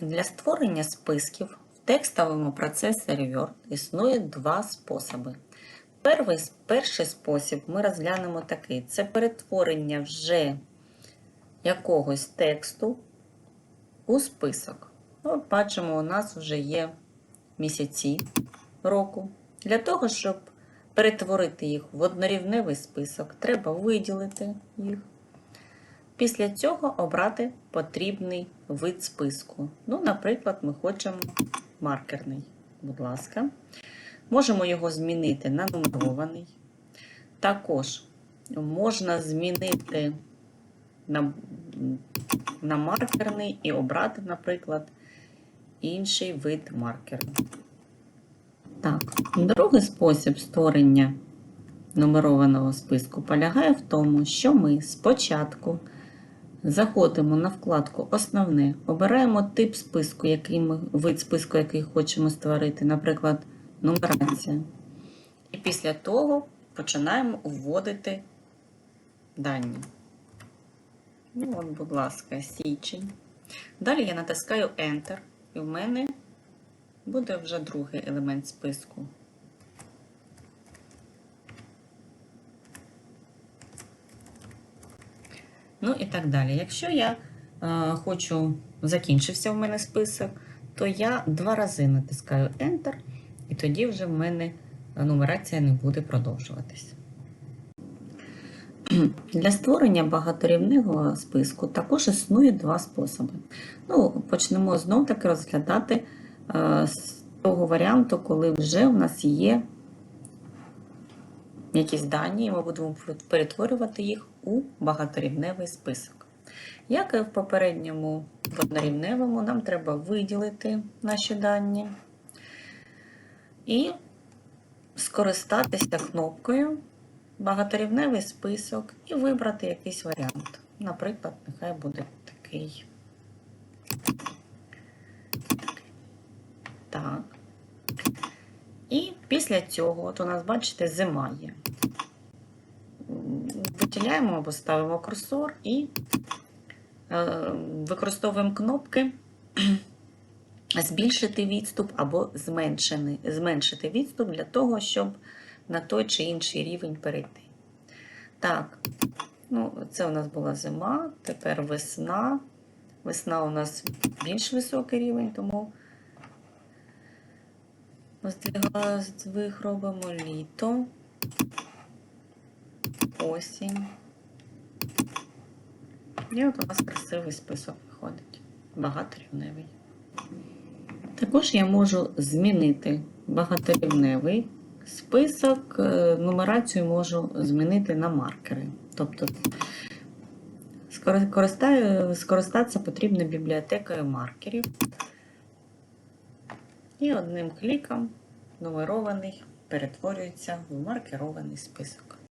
Для створення списків в текстовому процесорі Word існує два способи. Перший, перший спосіб ми розглянемо такий: це перетворення вже якогось тексту у список. Ну, От бачимо, у нас вже є місяці року. Для того, щоб перетворити їх в однорівневий список, треба виділити їх. Після цього обрати потрібний вид списку. Ну, наприклад, ми хочемо маркерний. Будь ласка. Можемо його змінити на нумерований. Також можна змінити на, на маркерний і обрати, наприклад, інший вид маркеру. Так, другий спосіб створення нумерованого списку полягає в тому, що ми спочатку заходимо на вкладку Основне, обираємо тип списку, який ми, вид списку, який хочемо створити, наприклад, нумерація. І після того починаємо вводити дані. Ну, от, будь ласка, січень. Далі я натискаю Enter, і в мене буде вже другий елемент списку. Ну і так далі. Якщо я е, хочу, закінчився в мене список, то я два рази натискаю Enter, і тоді вже в мене нумерація не буде продовжуватись. Для створення багаторівневого списку також існує два способи. Ну, Почнемо знов таки розглядати е, з того варіанту, коли вже в нас є якісь дані, і ми будемо перетворювати їх у багаторівневий список. Як і в попередньому в однорівневому, нам треба виділити наші дані і скористатися кнопкою багаторівневий список і вибрати якийсь варіант. Наприклад, нехай буде такий. Так. І після цього, от у нас, бачите, зима є. Виділяємо або ставимо курсор і е, використовуємо кнопки збільшити відступ або зменшити, відступ для того, щоб на той чи інший рівень перейти. Так, ну, це у нас була зима, тепер весна. Весна у нас більш високий рівень, тому здвиг робимо літо, осінь. І от у нас красивий список виходить. Багаторівневий. Також я можу змінити багаторівневий список, е, нумерацію можу змінити на маркери. Тобто скористатися потрібно бібліотекою маркерів. І одним кліком нумерований перетворюється в маркерований список.